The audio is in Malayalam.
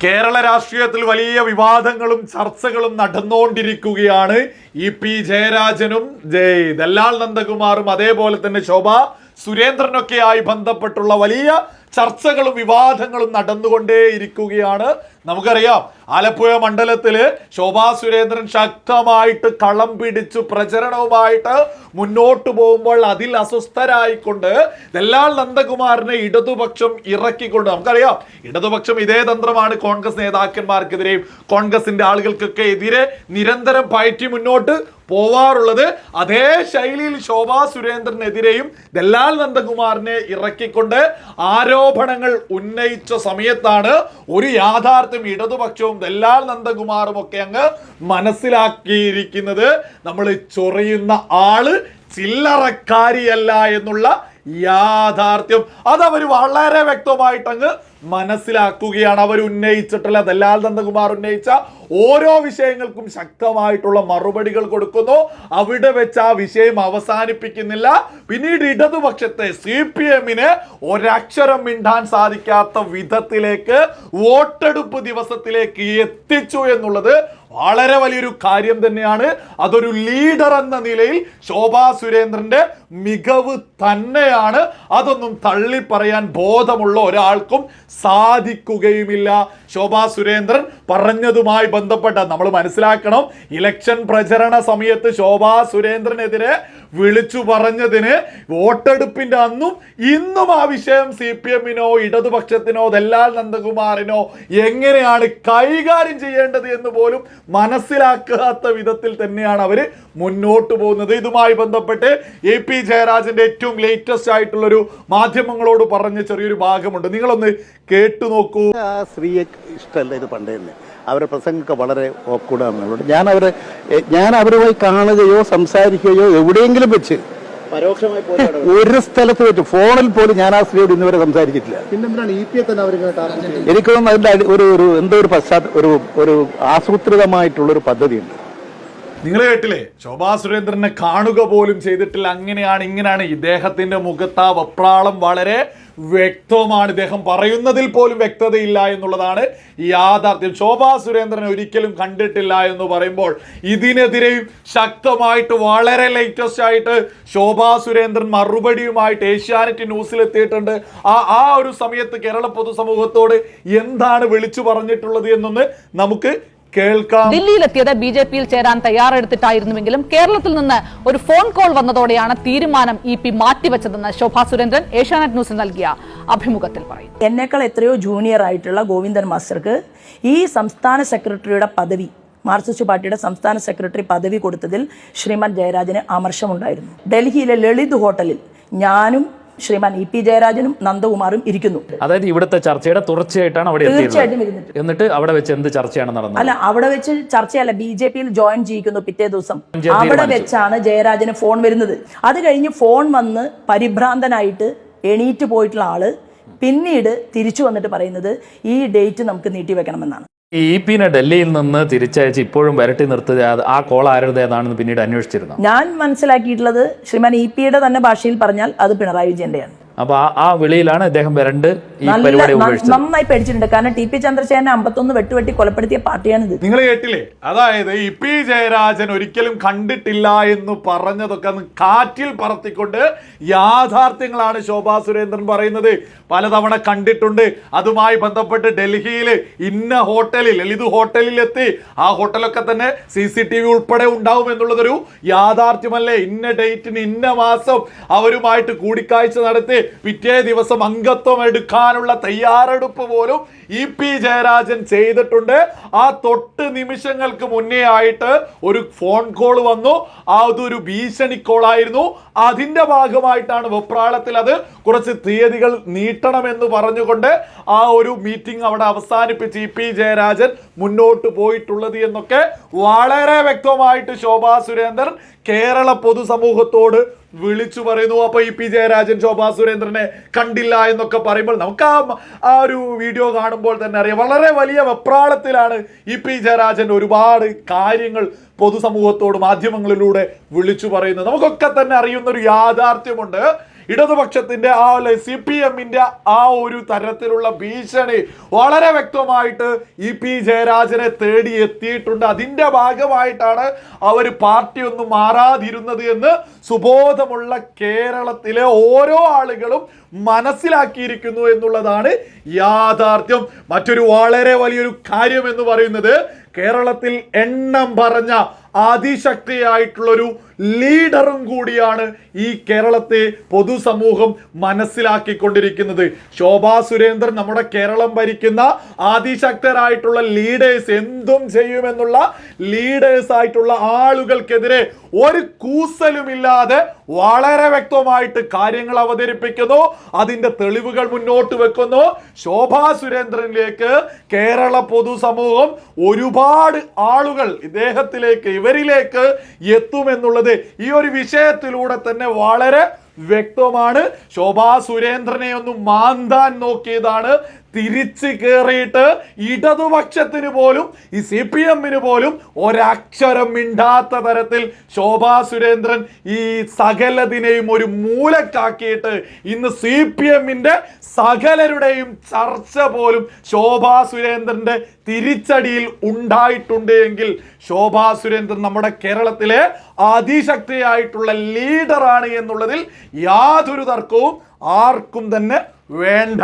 കേരള രാഷ്ട്രീയത്തിൽ വലിയ വിവാദങ്ങളും ചർച്ചകളും നടന്നുകൊണ്ടിരിക്കുകയാണ് ഇ പി ജയരാജനും ജയ് ദല്ലാൽ നന്ദകുമാറും അതേപോലെ തന്നെ ശോഭ സുരേന്ദ്രനൊക്കെയായി ബന്ധപ്പെട്ടുള്ള വലിയ ചർച്ചകളും വിവാദങ്ങളും നടന്നുകൊണ്ടേയിരിക്കുകയാണ്. നമുക്കറിയാം ആലപ്പുഴ മണ്ഡലത്തിൽ ശോഭാ സുരേന്ദ്രൻ ശക്തമായിട്ട് കളം പിടിച്ചു പ്രചരണവുമായിട്ട് മുന്നോട്ട് പോകുമ്പോൾ അതിൽ അസ്വസ്ഥരായിക്കൊണ്ട് ദല്ലാൽ നന്ദകുമാറിനെ ഇടതുപക്ഷം ഇറക്കിക്കൊണ്ട് നമുക്കറിയാം ഇടതുപക്ഷം ഇതേ തന്ത്രമാണ് കോൺഗ്രസ് നേതാക്കന്മാർക്കെതിരെയും കോൺഗ്രസിന്റെ ആളുകൾക്കൊക്കെ എതിരെ നിരന്തരം പയറ്റി മുന്നോട്ട് പോവാറുള്ളത് അതേ ശൈലിയിൽ ശോഭാ സുരേന്ദ്രനെതിരെയും ദല്ലാൽ നന്ദകുമാറിനെ ഇറക്കിക്കൊണ്ട് ആരോപണങ്ങൾ ഉന്നയിച്ച സമയത്താണ് ഒരു യാഥാർത്ഥ്യം ഇടതുപക്ഷവും ദല്ലാൽ നന്ദകുമാറും ഒക്കെ അങ്ങ് മനസ്സിലാക്കിയിരിക്കുന്നത്. നമ്മൾ ചൊറിയുന്ന ആൾ ചില്ലറക്കാരിയല്ല എന്നുള്ള യാഥാർത്ഥ്യം. അതവർ വളരെ വ്യക്തമായിട്ട് അങ്ങ് മനസ്സിലാക്കുകയാണ്. അവർ ഉന്നയിച്ചിട്ടുള്ള ദല്ലാൽ നന്ദകുമാർ ഉന്നയിച്ച ഓരോ വിഷയങ്ങൾക്കും ശക്തമായിട്ടുള്ള മറുപടികൾ കൊടുക്കുന്നു. അവിടെ വെച്ച് ആ വിഷയം അവസാനിപ്പിക്കുന്നില്ല. പിന്നീട് ഇടതുപക്ഷത്തെ സി പി എമ്മിന് ഒരക്ഷരം മിണ്ടാൻ സാധിക്കാത്ത വിധത്തിലേക്ക് വോട്ടെടുപ്പ് ദിവസത്തിലേക്ക് എത്തിച്ചു എന്നുള്ളത് വളരെ വലിയൊരു കാര്യം തന്നെയാണ്. അതൊരു ലീഡർ എന്ന നിലയിൽ ശോഭാ സുരേന്ദ്രന്റെ മികവ് തന്നെയാണ്. അതൊന്നും തള്ളി പറയാൻ ബോധമുള്ള ഒരാൾക്കും സാധിക്കുകയുമില്ല. ശോഭാ സുരേന്ദ്രൻ പറഞ്ഞതുമായി ബന്ധപ്പെട്ട നമ്മൾ മനസ്സിലാക്കണം. ഇലക്ഷൻ പ്രചരണ സമയത്ത് ശോഭാ സുരേന്ദ്രനെതിരെ വിളിച്ചു പറഞ്ഞതിന് വോട്ടെടുപ്പിന്റെ അന്നും ഇന്നും ആ വിഷയം സി പി എമ്മിനോ ഇടതുപക്ഷത്തിനോ ദല്ലാൽ നന്ദകുമാറിനോ എങ്ങനെയാണ് കൈകാര്യം ചെയ്യേണ്ടത് എന്ന് പോലും മനസ്സിലാക്കാത്ത വിധത്തിൽ തന്നെയാണ് അവർ മുന്നോട്ട് പോകുന്നത്. ഇതുമായി ബന്ധപ്പെട്ട് എ പി ജയരാജന്റെ ഏറ്റവും ലേറ്റസ്റ്റ് ആയിട്ടുള്ളൊരു മാധ്യമങ്ങളോട് പറഞ്ഞ ചെറിയൊരു ഭാഗമുണ്ട്. നിങ്ങളൊന്ന് കേട്ടു നോക്കൂ. ആ സ്ത്രീയെ ഇഷ്ടമല്ല ഇത് പണ്ടേ തന്നെ. അവരുടെ പ്രസംഗമൊക്കെ വളരെ ഓക്കൂടാന്നുള്ളത് ഞാൻ അവരെ ഞാൻ അവരുമായി കാണുകയോ സംസാരിക്കുകയോ എവിടെയെങ്കിലും വെച്ച് പരോക്ഷമായി പോലും ഒരു സ്ഥലത്ത് വെച്ച് ഫോണിൽ പോലും ഞാൻ ആ സ്ത്രീയോട് ഇന്നുവരെ സംസാരിച്ചിട്ടില്ല. പിന്നെന്തിനാണ് ഇ പി എ തന്നെ ടാർഗറ്റ് ചെയ്യുന്നത്? എനിക്ക് തോന്നുന്നു അതിന്റെ ഒരു ഒരു എന്തോ ഒരു പശ്ചാത്ത ഒരു ഒരു ആസൂത്രിതമായിട്ടുള്ള ഒരു പദ്ധതിയുണ്ട്. നിങ്ങൾ കേട്ടില്ലേ? ശോഭാ സുരേന്ദ്രനെ കാണുക പോലും ചെയ്തിട്ടില്ല. അങ്ങനെയാണ് ഇങ്ങനെയാണ് ഇദ്ദേഹത്തിന്റെ മുഖത്ത് ആ വപ്രാളം വളരെ വ്യക്തമാണ് ഇദ്ദേഹം പറയുന്നതിൽ പോലും വ്യക്തതയില്ല എന്നുള്ളതാണ് യാഥാർത്ഥ്യം. ശോഭാ സുരേന്ദ്രൻ ഒരിക്കലും കണ്ടിട്ടില്ല എന്ന് പറയുമ്പോൾ ഇതിനെതിരെയും ശക്തമായിട്ട് വളരെ ലേറ്റസ്റ്റ് ആയിട്ട് ശോഭാ സുരേന്ദ്രൻ മറുപടിയുമായിട്ട് ഏഷ്യാനെറ്റ് ന്യൂസിൽ എത്തിയിട്ടുണ്ട്. ആ ആ ഒരു സമയത്ത് കേരള പൊതുസമൂഹത്തോട് എന്താണ് വിളിച്ചു പറഞ്ഞിട്ടുള്ളത് എന്നൊന്ന് നമുക്ക് കേൾക്കാം. ദില്ലിയിലെത്തിയത് ബി ജെ പിയിൽ ചേരാൻ തയ്യാറെടുത്തിട്ടായിരുന്നുവെങ്കിലും കേരളത്തിൽ നിന്ന് ഒരു ഫോൺ കോൾ വന്നതോടെയാണ് തീരുമാനം ഇ പി മാറ്റിവെച്ചതെന്ന് ശോഭാ സുരേന്ദ്രൻ ഏഷ്യാനെറ്റ് ന്യൂസിന് നൽകിയ അഭിമുഖത്തിൽ പറയും എന്നേക്കാൾ എത്രയോ ജൂനിയർ ആയിട്ടുള്ള ഗോവിന്ദൻ മാസ്റ്റർക്ക് ഈ സംസ്ഥാന സെക്രട്ടറിയുടെ പദവി മാർക്സിസ്റ്റ് പാർട്ടിയുടെ സംസ്ഥാന സെക്രട്ടറി പദവി കൊടുത്തതിൽ ശ്രീമാൻ ജയരാജന് അമർഷമുണ്ടായിരുന്നു. ഡൽഹിയിലെ ലളിത് ഹോട്ടലിൽ ഞാനും ശ്രീമാൻ ഇ പി ജയരാജനും നന്ദകുമാറും ഇരിക്കുന്നു. അതായത് ഇവിടുത്തെ ചർച്ചയുടെ തുടർച്ചയായിട്ടാണ് അവിടെ തീർച്ചയായിട്ടും ഇരുന്നിട്ട്. എന്നിട്ട് അവിടെ വെച്ച് എന്ത് ചർച്ചയാണ് നടന്നത്? അല്ല അവിടെ വെച്ച് ചർച്ചയല്ല ബി ജെ പിയിൽ ജോയിൻ ചെയ്യിക്കുന്നു പിറ്റേ ദിവസം. അവിടെ വെച്ചാണ് ജയരാജന് ഫോൺ വരുന്നത്. അത് കഴിഞ്ഞ് ഫോൺ വന്ന് പരിഭ്രാന്തനായിട്ട് എണീറ്റ് പോയിട്ടുള്ള ആൾ പിന്നീട് തിരിച്ചു വന്നിട്ട് പറയുന്നത് ഈ ഡേറ്റ് നമുക്ക് നീട്ടിവെക്കണമെന്നാണ്. ഈ ഇ പിനെ ഡൽഹിയിൽ നിന്ന് തിരിച്ചയച്ച് ഇപ്പോഴും വരട്ടി നിർത്തുക ആ കോൾ ആരുടേതാണെന്ന് പിന്നീട് അന്വേഷിച്ചിരുന്നു? ഞാൻ മനസ്സിലാക്കിയിട്ടുള്ളത് ശ്രീമാൻ ഇ പിയുടെ തന്നെ ഭാഷയിൽ പറഞ്ഞാൽ അത് പിണറായി വിജയന്റെയാണ്. അപ്പൊ ആ- ആ വിളിയിലാണ് ഇദ്ദേഹം വരണ്ട് ഈ പരിപാടി നന്നായി പേടിച്ചിട്ടുണ്ട്. കാരണം ടി പി ചന്ദ്രശേഖരൻ അമ്പത്തൊന്ന് വെട്ടുവെട്ടി കൊലപ്പെടുത്തിയ പാർട്ടിയാണിത്. നിങ്ങൾ കേട്ടില്ലേ? അതായത് ഇ പി ജയരാജൻ ഒരിക്കലും കണ്ടിട്ടില്ല എന്ന് പറഞ്ഞതൊക്കെ കാറ്റിൽ പറത്തിക്കൊണ്ട് യാഥാർത്ഥ്യങ്ങളാണ് ശോഭാ സുരേന്ദ്രൻ പറയുന്നത്. പലതവണ കണ്ടിട്ടുണ്ട്. അതുമായി ബന്ധപ്പെട്ട് ഡൽഹിയിൽ ഇന്ന ഹോട്ടലിൽ ലളിത് ഹോട്ടലിൽ എത്തി ആ ഹോട്ടലൊക്കെ തന്നെ സി സി ടി വി ഉൾപ്പെടെ ഉണ്ടാവും എന്നുള്ളതൊരു യാഥാർത്ഥ്യമല്ലേ? ഇന്ന ഡേറ്റിന് ഇന്ന മാസം അവരുമായിട്ട് കൂടിക്കാഴ്ച നടത്തി. പിറ്റേ ദിവസം അംഗത്വം എടുക്കാനുള്ള തയ്യാറെടുപ്പ് പോലും ഇ പി ജയരാജൻ ചെയ്തിട്ടുണ്ട്. ആ തൊട്ട് നിമിഷങ്ങൾക്ക് മുന്നേ ആയിട്ട് ഒരു ഫോൺ കോൾ വന്നു. അതൊരു ഭീഷണി കോളായിരുന്നു അതിന്റെ ഭാഗമായിട്ടാണ് വെപ്രാളത്തിൽ അത് കുറച്ച് തീയതികൾ നീട്ടണമെന്ന് പറഞ്ഞുകൊണ്ട് ആ ഒരു മീറ്റിംഗ് അവിടെ അവസാനിപ്പിച്ച് ഇ പി ജയരാജൻ മുന്നോട്ട് പോയിട്ടുള്ളത് എന്നൊക്കെ വളരെ വ്യക്തമായിട്ട് ശോഭാ സുരേന്ദ്രൻ കേരള പൊതുസമൂഹത്തോട് വിളിച്ചു പറയുന്നു അപ്പൊ ഇ പി ജയരാജൻ ശോഭാ സുരേന്ദ്രനെ കണ്ടില്ല എന്നൊക്കെ പറയുമ്പോൾ നമുക്ക് ആ ആ ഒരു വീഡിയോ കാണുമ്പോൾ തന്നെ അറിയാം. വളരെ വലിയ വെപ്രാളത്തിലാണ് ഇ പി ജയരാജൻ ഒരുപാട് കാര്യങ്ങൾ പൊതുസമൂഹത്തോട് മാധ്യമങ്ങളിലൂടെ വിളിച്ചു പറയുന്നത്. നമുക്കൊക്കെ തന്നെ അറിയുന്ന ഒരു യാഥാർത്ഥ്യമുണ്ട്. ഇടതുപക്ഷത്തിന്റെ ആ അല്ലെ സി പി എമ്മിന്റെ ആ ഒരു തരത്തിലുള്ള ഭീഷണി വളരെ വ്യക്തമായിട്ട് ഇ പി ജയരാജനെ തേടി എത്തിയിട്ടുണ്ട് അതിന്റെ ഭാഗമായിട്ടാണ് അവർ പാർട്ടി ഒന്നും മാറാതിരുന്നത് എന്ന് സുബോധമുള്ള കേരളത്തിലെ ഓരോ ആളുകളും മനസ്സിലാക്കിയിരിക്കുന്നു എന്നുള്ളതാണ് യാഥാർത്ഥ്യം. മറ്റൊരു വളരെ വലിയൊരു കാര്യം എന്ന് പറയുന്നത് കേരളത്തിൽ എണ്ണം പറഞ്ഞ അതിശക്തിയായിട്ടുള്ളൊരു ലീഡറും കൂടിയാണ് ഈ കേരളത്തെ പൊതുസമൂഹം മനസ്സിലാക്കിക്കൊണ്ടിരിക്കുന്നത്. ശോഭാ സുരേന്ദ്രൻ നമ്മുടെ കേരളം ഭരിക്കുന്ന അതിശക്തരായിട്ടുള്ള ലീഡേഴ്സ് എന്തും ചെയ്യുമെന്നുള്ള ലീഡേഴ്സ് ആയിട്ടുള്ള ആളുകൾക്കെതിരെ ഒരു കൂസലുമില്ലാതെ വളരെ വ്യക്തമായിട്ട് കാര്യങ്ങൾ അവതരിപ്പിക്കുന്നു. അതിന്റെ തെളിവുകൾ മുന്നോട്ട് വെക്കുന്നു. ശോഭാ സുരേന്ദ്രനിലേക്ക് കേരള പൊതുസമൂഹം ഒരുപാട് ആളുകൾ ഇദ്ദേഹത്തിലേക്ക് ഇവരിലേക്ക് എത്തുമെന്നുള്ളത് ഈ ഒരു വിഷയത്തിലൂടെ തന്നെ വളരെ വ്യക്തമാണ്. ശോഭാ സുരേന്ദ്രനെ ഒന്ന് മാന്താൻ നോക്കിയതാണ് തിരിച്ച് കയറിയിട്ട് ഇടതുപക്ഷത്തിന് പോലും ഈ സി പി എമ്മിന് പോലും ഒരക്ഷരം മിണ്ടാത്ത തരത്തിൽ ശോഭാ സുരേന്ദ്രൻ ഈ സകലതിനെയും ഒരു മൂലക്കാക്കിയിട്ട് ഇന്ന് സി പി എമ്മിന്റെ സകലരുടെയും ചർച്ച പോലും ശോഭാ സുരേന്ദ്രന്റെ തിരിച്ചടിയിൽ ഉണ്ടായിട്ടുണ്ട് എങ്കിൽ ശോഭാ സുരേന്ദ്രൻ നമ്മുടെ കേരളത്തിലെ അതിശക്തിയായിട്ടുള്ള ലീഡറാണ് എന്നുള്ളതിൽ യാതൊരു തർക്കവും ആർക്കും തന്നെ വേണ്ട.